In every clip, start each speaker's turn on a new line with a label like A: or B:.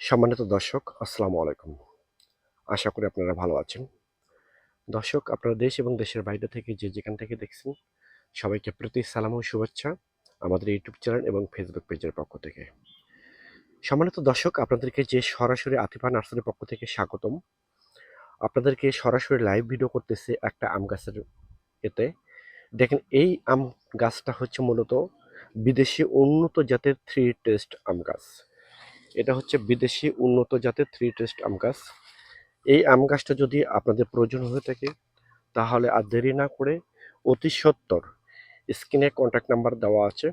A: সম্মানিত দর্শক, আসসালামু আলাইকুম। আশা করি আপনারা ভালো আছেন। দর্শক, আপনারা দেশ এবং দেশের বাইরে থেকে যে যেখান থেকে দেখছেন, সবাইকে প্রতি সালাম ও শুভেচ্ছা আমাদের ইউটিউব চ্যানেল এবং ফেসবুক পেজের পক্ষ থেকে। সম্মানিত দর্শক, আপনাদেরকে যে সরাসরি আতিফা নার্সারির পক্ষ থেকে স্বাগতম। আপনাদেরকে সরাসরি লাইভ ভিডিও করতেছে একটা আম গাছের এতে। দেখেন, এই আম গাছটা হচ্ছে মূলত বিদেশি উন্নত জাতের থ্রি টেস্ট আম গাছ। এটা হচ্ছে বিদেশি উন্নত জাতের থ্রি টেস্ট আম গাছ। এই আম গাছটা যদি আপনাদের প্রয়োজন হয়ে থাকে, তাহলে আর দেরি না করে অতি সত্তর স্ক্রিনে কন্ট্যাক্ট নাম্বার দেওয়া আছে।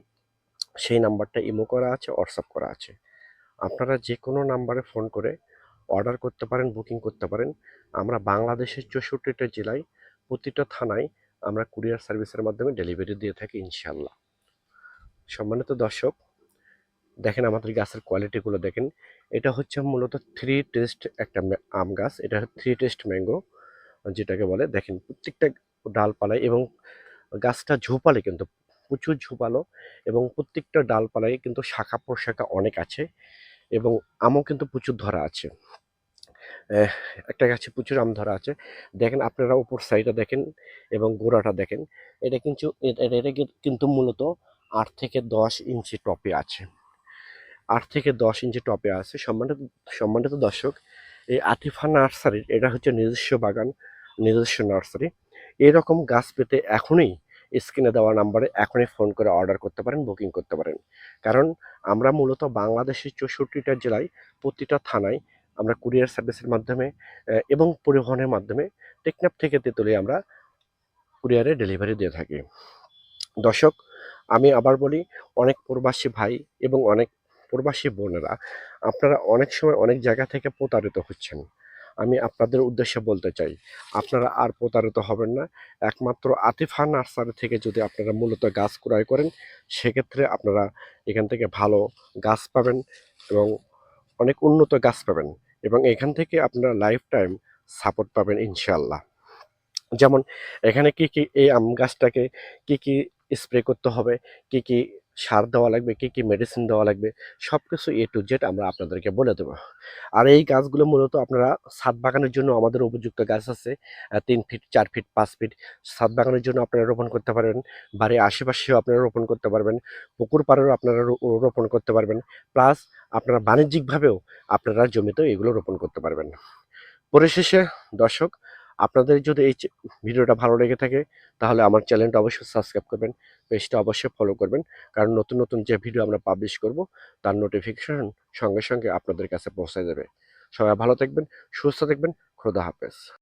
A: সেই নাম্বারটা ইমো করা আছে হোয়াটসঅ্যাপ করা আছে। আপনারা যে কোনো নাম্বারে ফোন করে অর্ডার করতে পারেন বুকিং করতে পারেন। আমরা বাংলাদেশের চৌষট্টিটা জেলায় প্রতিটা থানায় আমরা কুরিয়ার সার্ভিসের মাধ্যমে ডেলিভারি দিয়ে থাকি ইনশাল্লাহ সম্মানিত দর্শক দেখেন আমাদের গাছের কোয়ালিটিগুলো দেখেন। এটা হচ্ছে মূলত থ্রি টেস্ট একটা আম গাছ। এটা থ্রি টেস্ট ম্যাঙ্গো যেটাকে বলে। দেখেন প্রত্যেকটা ডালপালায় এবং গাছটা ঝোপালে কিন্তু, প্রচুর ঝোপালো এবং প্রত্যেকটা ডালপালায় কিন্তু শাখা প্রশাখা অনেক আছে এবং আমও কিন্তু প্রচুর ধরা আছে। একটা গাছে প্রচুর আম ধরা আছে। দেখেন আপনারা উপর সাইডটা দেখেন এবং গোড়াটা দেখেন। এটা কিন্তু এটা কিন্তু মূলত আট থেকে দশ ইঞ্চি টপে আছে। আট থেকে দশ ইঞ্চি টপে আছে। সম্মানিত সম্মানিত দর্শক, এই আতিফা নার্সারির এটা হচ্ছে নিজস্ব বাগান, নিজস্ব নার্সারি। এরকম গাছ পেতে এখনই স্ক্রিনে দেওয়া নাম্বারে এখনই ফোন করে অর্ডার করতে পারেন বুকিং করতে পারেন। কারণ আমরা মূলত বাংলাদেশের চৌষট্টিটা জেলায় প্রতিটা থানায় আমরা কুরিয়ার সার্ভিসের মাধ্যমে এবং পরিবহনের মাধ্যমে টেকনাফ থেকে তেতুলে আমরা কুরিয়ারে ডেলিভারি দিয়ে থাকি। দর্শক, আমি আবার বলি, অনেক প্রবাসী ভাই এবং অনেক প্রবাসী বোনেরা, আপনারা অনেক সময় অনেক জায়গা থেকে প্রতারিত হচ্ছেন। আমি আপনাদের উদ্দেশ্যে বলতে চাই, আপনারা আর প্রতারিত হবেন না। একমাত্র আতিফা নার্সারি থেকে যদি আপনারা মূলত গাছ ক্রয় করেন, সেক্ষেত্রে আপনারা এখান থেকে ভালো গাছ পাবেন এবং অনেক উন্নত গাছ পাবেন এবং এখান থেকে আপনারা লাইফ টাইম সাপোর্ট পাবেন ইনশাল্লাহ যেমন, এখানে কি কি এই আম গাছটাকে কি কি স্প্রে করতে হবে, কি কি সার দেওয়া লাগবে, কী কী মেডিসিন দেওয়া লাগবে সব কিছু এ টু জেড আমরা আপনাদেরকে বলে দেবো। আর এই গাছগুলো মূলত আপনারা ছাদ বাগানের জন্য আমাদের উপযুক্ত গাছ আছে তিন ফিট চার ফিট পাঁচ ফিট ছাদ বাগানের জন্য আপনারা রোপণ করতে পারবেন বাড়ির আশেপাশেও আপনারা রোপণ করতে পারবেন, পুকুর পাড়েও আপনারা রোপণ করতে পারবেন। প্লাস আপনারা বাণিজ্যিকভাবেও আপনারা জমিতেও এগুলো রোপণ করতে পারবেন। পরিশেষে, দর্শক আপনাদের যদি এই ভিডিওটা ভালো লেগে থাকে, তাহলে আমার চ্যানেলটা অবশ্যই সাবস্ক্রাইব করবেন, পেজটা অবশ্যই ফলো করবেন। কারণ নতুন নতুন যে ভিডিও আমরা পাবলিশ করব, তার নোটিফিকেশন সঙ্গে সঙ্গে আপনাদের কাছে পৌঁছে যাবে। সবাই ভালো থাকবেন, সুস্থ থাকবেন, খোদা হাফেজ।